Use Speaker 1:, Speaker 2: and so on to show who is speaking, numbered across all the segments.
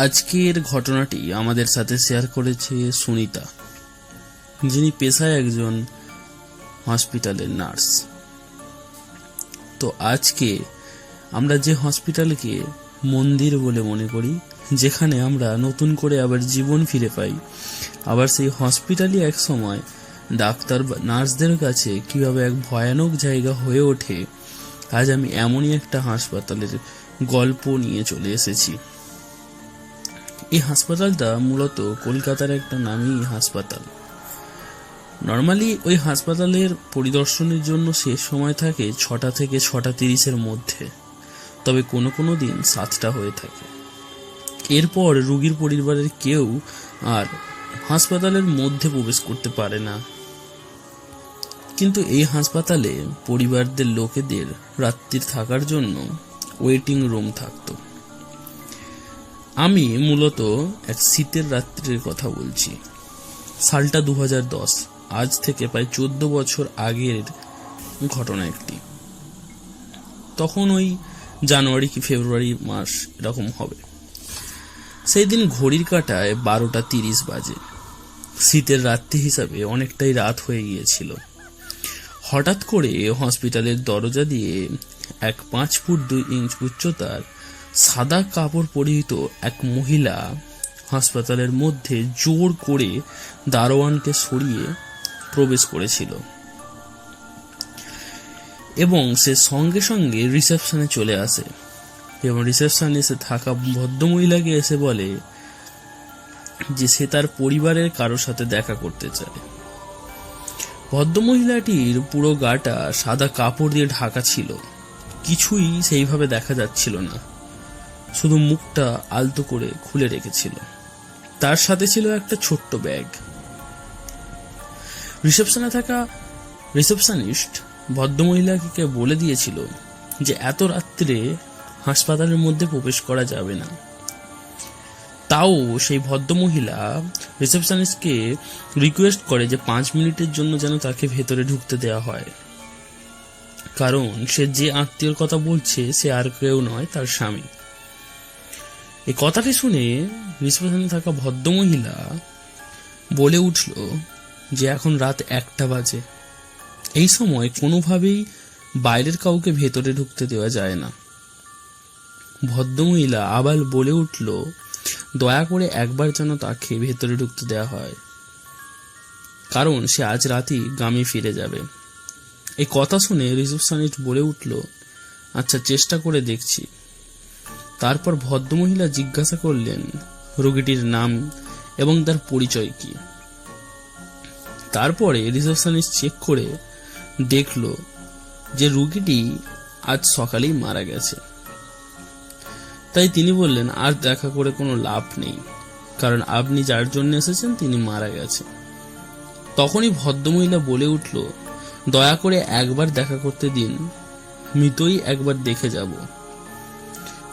Speaker 1: আজকের ঘটনাটি আমাদের সাথে শেয়ার করেছে সুনিতা, যিনি পেশায় একজন হসপিটালের নার্স তো আজকে আমরা যে হসপিটালকে মন্দির বলে মনে করি, যেখানে আমরা নতুন করে আবার জীবন ফিরে পাই, আবার সেই হসপিটালই এক সময় ডাক্তার বা নার্সদের কাছে কীভাবে এক ভয়ানক জায়গা হয়ে ওঠে, আজ আমি এমনই একটা হাসপাতালের গল্প নিয়ে চলে এসেছি। এই হাসপাতালটা মূলত কলকাতার একটা নামী হাসপাতাল। নর্মালি ওই হাসপাতালের পরিদর্শনের জন্য শেষ সময় থাকে ছটা থেকে ছটা তিরিশের মধ্যে। তবে কোনো কোনো দিন সাতটা হয়ে থাকে। এরপর রুগীর পরিবারের কেউ আর হাসপাতালের মধ্যে প্রবেশ করতে পারে না। কিন্তু এই হাসপাতালে পরিবারদের লোকেদের রাত্রির থাকার জন্য ওয়েটিং রুম থাকতো। আমি মূলত এক শীতের রাত্রির কথা বলছি। সালটা দু দশ, আজ থেকে প্রায় চোদ্দ বছর আগের ঘটনা একটি। তখন ওই জানুয়ারি কি ফেব্রুয়ারি মাস এরকম হবে। সেই দিন ঘড়ির কাটায় বারোটা তিরিশ বাজে। শীতের রাত্রি হিসাবে অনেকটাই রাত হয়ে গিয়েছিল। হঠাৎ করে হসপিটালের দরজা দিয়ে এক পাঁচ ফুট দুই ইঞ্চ উচ্চতার সাদা কাপড় পরিহিত এক মহিলা হাসপাতালের মধ্যে জোর করে দারোয়ানকে সরিয়ে প্রবেশ করেছিল। এবং সে সঙ্গে সঙ্গে রিসেপশনে চলে আসে। এবং রিসেপশনে এসে থাকা ভদ্রমহিলাকে এসে বলে যে সে তার পরিবারের কারোর সাথে দেখা করতে চায়। ভদ্রমহিলাটির পুরো গাটা সাদা কাপড় দিয়ে ঢাকা ছিল। কিছুই সেইভাবে দেখা যাচ্ছিল না। শুধু মুখটা আলতো করে খুলে রেখেছিল। তার সাথে ছিল একটা ছোট্ট ব্যাগ। রিসেপশনে থাকা রিসেপশনিস্ট ভদ্রমহিলাকে বলে দিয়েছিল যে এত রাত্রে হাসপাতালের মধ্যে প্রবেশ করা যাবে না। তাও সেই ভদ্রমহিলা রিসেপশনিস্টকে রিকোয়েস্ট করে যে পাঁচ মিনিটের জন্য যেন তাকে ভেতরে ঢুকতে দেওয়া হয়। কারণ সে যে আত্মীয়র কথা বলছে সে আর কেউ নয়, তার স্বামী। এই কথাটি শুনে রিসেপশনে থাকা ভদ্রমহিলা বলে উঠল যে এখন রাত একটা বাজে। এই সময় কোনোভাবেই বাইরের কাউকে ভেতরে ঢুকতে দেওয়া যায় না। ভদ্রমহিলা আবার বলে উঠল, দয়া করে একবার যেন তাকে ভেতরে ঢুকতে দেওয়া হয়। কারণ সে আজ রাতেই গ্রামে ফিরে যাবে। এই কথা শুনে রিসেপশনিস্ট বলে উঠল আচ্ছা চেষ্টা করে দেখছি। তারপর ভদ্রমহিলা জিজ্ঞাসা করলেন, রোগীটির নাম এবং তার পরিচয় কি? তারপরে রিসেপশনিস্ট চেক করে দেখল যে রুগীটি আজ সকালেই মারা গেছে। তাই তিনি বললেন, আর দেখা করে কোনো লাভ নেই, কারণ আপনি যার জন্য এসেছেন তিনি মারা গেছে। তখনই ভদ্রমহিলা বলে উঠল, দয়া করে একবার দেখা করতে দিন, মৃতই একবার দেখে যাব।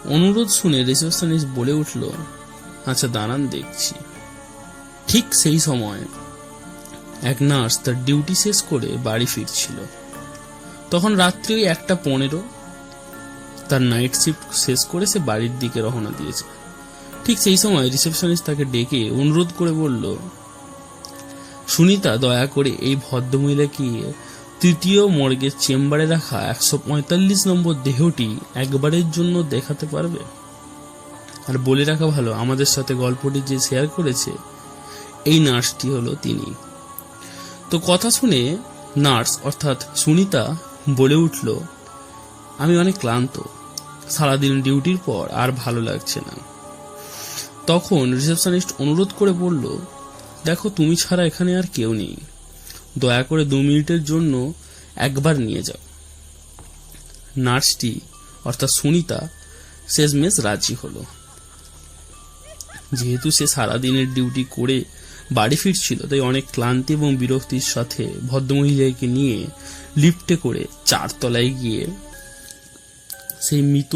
Speaker 1: অনুরোধ শুনে রিসেপশনিস্ট বলে উঠল আচ্ছা দাঁড়ান, দেখছি। ঠিক সেই সময় এক নার্স তার ডিউটি শেষ করে বাড়ি ফিরছিল। তখন রাত্রি ওই একটা পনেরো, তার নাইট শিফট শেষ করে সে বাড়ির দিকে রওনা দিয়েছে। ঠিক সেই সময় রিসেপশনিস্ট তাকে ডেকে অনুরোধ করে বলল, সুনিতা, দয়া করে এই ভদ্রমহিলাকে তৃতীয় মর্গের চেম্বারে রাখা একশো পঁয়তাল্লিশ নম্বর দেহটি একবারের জন্য দেখাতে পারবে। আর বলে রাখা ভালো, আমাদের সাথে গল্পটি যে শেয়ার করেছে, এই নার্সটি হলো তিনি। তো কথা শুনে নার্স অর্থাৎ সুনিতা বলে উঠল, আমি অনেক ক্লান্ত। সারাদিন ডিউটির পর আর ভালো লাগছে না। তখন রিসেপশনিস্ট অনুরোধ করে বলল, দেখো, তুমি ছাড়া এখানে আর কেউ নেই। দয়া করে দু মিনিটের জন্য একবার নিয়ে যাও। নার্সটি, অর্থাৎ সুনিতা, শেষমেশ রাজি হলো। যেহেতু সে সারাদিনের ডিউটি করে বাড়ি ফিরছিল, তাই অনেক ক্লান্তি এবং বিরক্তির সাথে ভদ্রমহিলাকে নিয়ে লিফটে করে চারতলায় গিয়ে সেই মৃত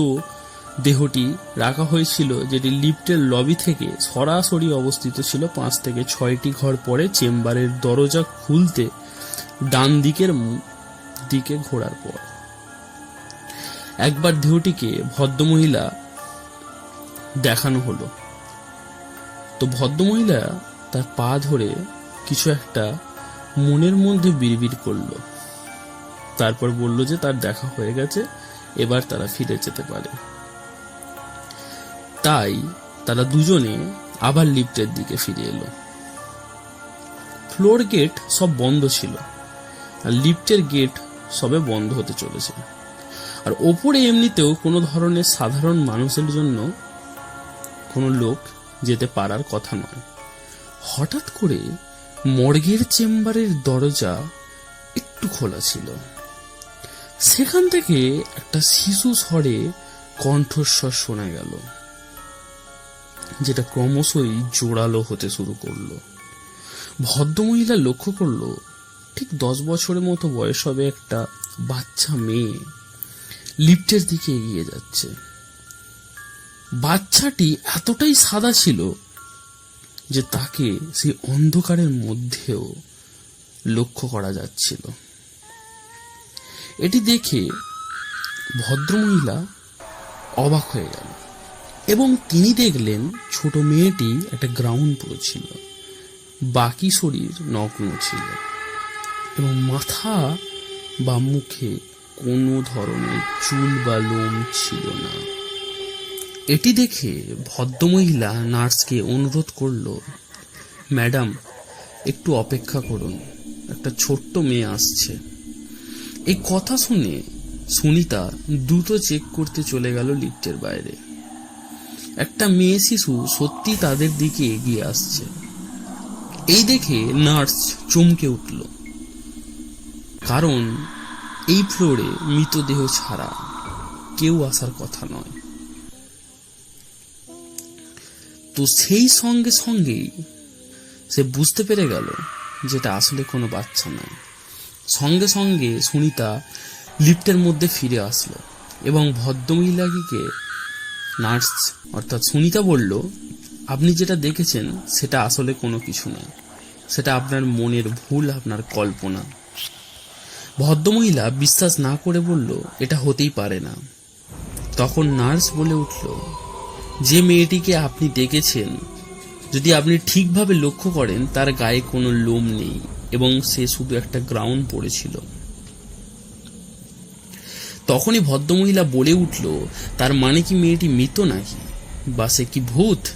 Speaker 1: দেহটি রাখা হয়েছিল যেটি লিফটের লবি থেকে সরাসরি অবস্থিত ছিল পাঁচ থেকে ছয়টি ঘর পরে চেম্বারের দরজা খুলতে ডান দিকের দিকে ঘোরার পর। একবার দেহটিকে ভদ্রমহিলা দেখানো হলো। তো ভদ্রমহিলা তার পা ধরে কিছু একটা মনের মধ্যে বিড়বিড় করল। তারপর বলল যে তার দেখা হয়ে গেছে, এবার তারা ফিরে যেতে পারে। তাই তারা দুজনে আবার লিফটের দিকে ফিরে এলো। ফ্লোর গেট সব বন্ধ ছিল, আর লিফটের গেট সবে বন্ধ হতে চলেছে। আর ওপরে এমনিতেও কোনো ধরনের সাধারণ মানুষের জন্য কোনো লোক যেতে পারার কথা নয়। হঠাৎ করে মর্গের চেম্বারের দরজা একটু খোলা ছিল। সেখান থেকে একটা শিশু স্বরে কণ্ঠস্বর শোনা গেল। যেটা ক্রমশই জোরালো হতে শুরু করল। ভদ্রমহিলা লক্ষ্য করল, ঠিক দশ বছরের মতো বয়স হবে একটা বাচ্চা মেয়ে। লিফটের দিকে এগিয়ে যাচ্ছে। বাচ্চাটি এতটাই সাদা ছিল যে তাকে সেই অন্ধকারের মধ্যেও লক্ষ্য করা যাচ্ছিল। এটি দেখে ভদ্রমহিলা অবাক হয়ে গেল। এবং তিনি দেখলেন ছোট মেয়েটি একটা গ্রাউন্ড পুরো ছিল বাকি শরীর নগ্ন ছিল এবং মাথা বা মুখে কোনো ধরনের চুল বা লোম ছিল না। এটি দেখে ভদ্রমহিলা নার্সকে অনুরোধ করল, ম্যাডাম, একটু অপেক্ষা করুন, একটা ছোট্ট মেয়ে আসছে। এই কথা শুনে সুনিতা দ্রুত চেক করতে চলে গেল লিফটের বাইরে। একটা মেয়ে শিশু সত্যি তাদের দিকে এগিয়ে আসছে। এই দেখে নার্স চমকে উঠল। কারণ এই ফ্লোরে মৃতদেহ ছাড়া কেউ আসার কথা নয়। তো সেই সঙ্গে সঙ্গেই সে বুঝতে পেরে গেল যেটা আসলে কোনো বাচ্চা নয়। সঙ্গে সঙ্গে সুনিতা লিফটের মধ্যে ফিরে আসলো এবং ভদ্রমহিলাকে নার্স, অর্থাৎ সুনিতা বলল, আপনি যেটা দেখেছেন, সেটা আসলে কোনো কিছু নয়। সেটা আপনার মনের ভুল, আপনার কল্পনা। ভদ্রমহিলা বিশ্বাস না করে বলল, এটা হতেই পারে না। তখন নার্স বলে উঠল, যে মেয়েটিকে আপনি দেখেছেন, যদি আপনি ঠিকভাবে লক্ষ্য করেন, তার গায়ে কোনো লোম নেই এবং সে শুধু একটা গ্রাউন্ড পড়েছিল তখনই ভদ্রমহিলা বলে উঠল, তার মানে কি মেয়েটি মৃত নাকি? বা সে কি ভূত?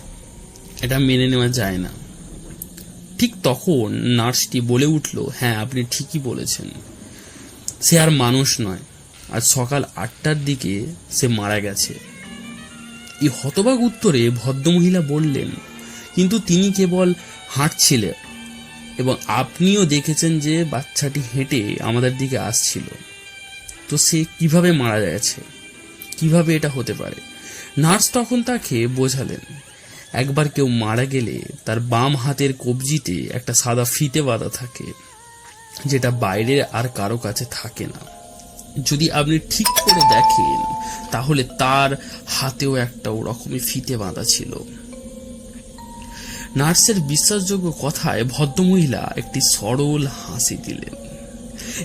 Speaker 1: এটা মেনে নেওয়া যায় না। ঠিক তখন নার্সটি বলে উঠল হ্যাঁ আপনি ঠিকই বলেছেন। সে আর মানুষ নয়। আজ সকাল আটটার দিকে সে মারা গেছে। এই হতবাক উত্তরে ভদ্রমহিলা বললেন, কিন্তু তিনি কেবল হাঁটছিলেন এবং আপনিও দেখেছেন যে বাচ্চাটি হেঁটে আমাদের দিকে আসছিল। তো সে কীভাবে মারা গেছে? কীভাবে এটা হতে পারে? নার্স তখন তাকে বোঝালেন, একবার কেউ মারা গেলে তার বাম হাতের কবজিতে একটা সাদা ফিতে বাঁধা থাকে, যেটা বাইরে আর কারও কাছে থাকে না। যদি আপনি ঠিক করে দেখেন, তাহলে তার হাতেও একটা ওরকমই ফিতে বাঁধা ছিল। নার্সের বিশ্বাসযোগ্য কথায় ভদ্রমহিলা একটি সরল হাসি দিলেন।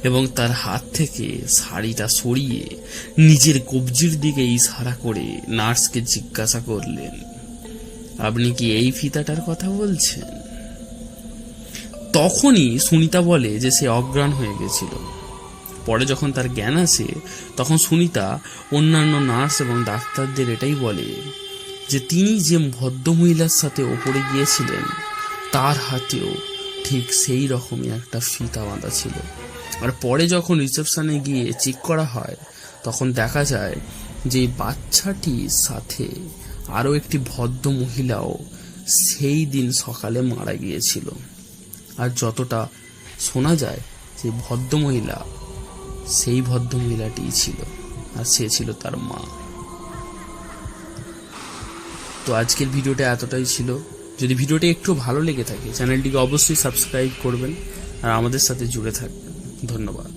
Speaker 1: এবং তার হাত থেকে শাড়িটা সরিয়ে নিজের কবজির দিকে ইশারা করে নার্সকে জিজ্ঞাসা করলেন, আপনি কি এই ফিতাটার কথা বলছেন? তখনই সুনিতা বলে যে সে অজ্ঞান হয়ে গেছিল। পরে যখন তার জ্ঞান আসে, তখন সুনিতা অন্যান্য নার্স এবং ডাক্তারদের এটাই বলে যে তিনি যে ভদ্রমহিলার সাথে ওপরে গিয়েছিলেন, তার হাতেও ঠিক সেই রকমই একটা ফিতা বাঁধা ছিল। আর পরে যখন রিসেপশনে গিয়ে চেক করা হয়, তখন দেখা যায় যে বাচ্চাটির সাথে আরও একটি ভদ্র মহিলাও সেই দিন সকালে মারা গিয়েছিল। আর যতটা শোনা যায়, যে ভদ্র মহিলা সেই ভদ্র মহিলাটিই ছিল, আর সে ছিল তার মা। তো আজকের ভিডিওটা এতটাই ছিল। যদি ভিডিওটি একটু ভালো লেগে থাকে, চ্যানেলটিকে অবশ্যই সাবস্ক্রাইব করবেন, আর আমাদের সাথে জুড়ে থাকবেন। ধন্যবাদ।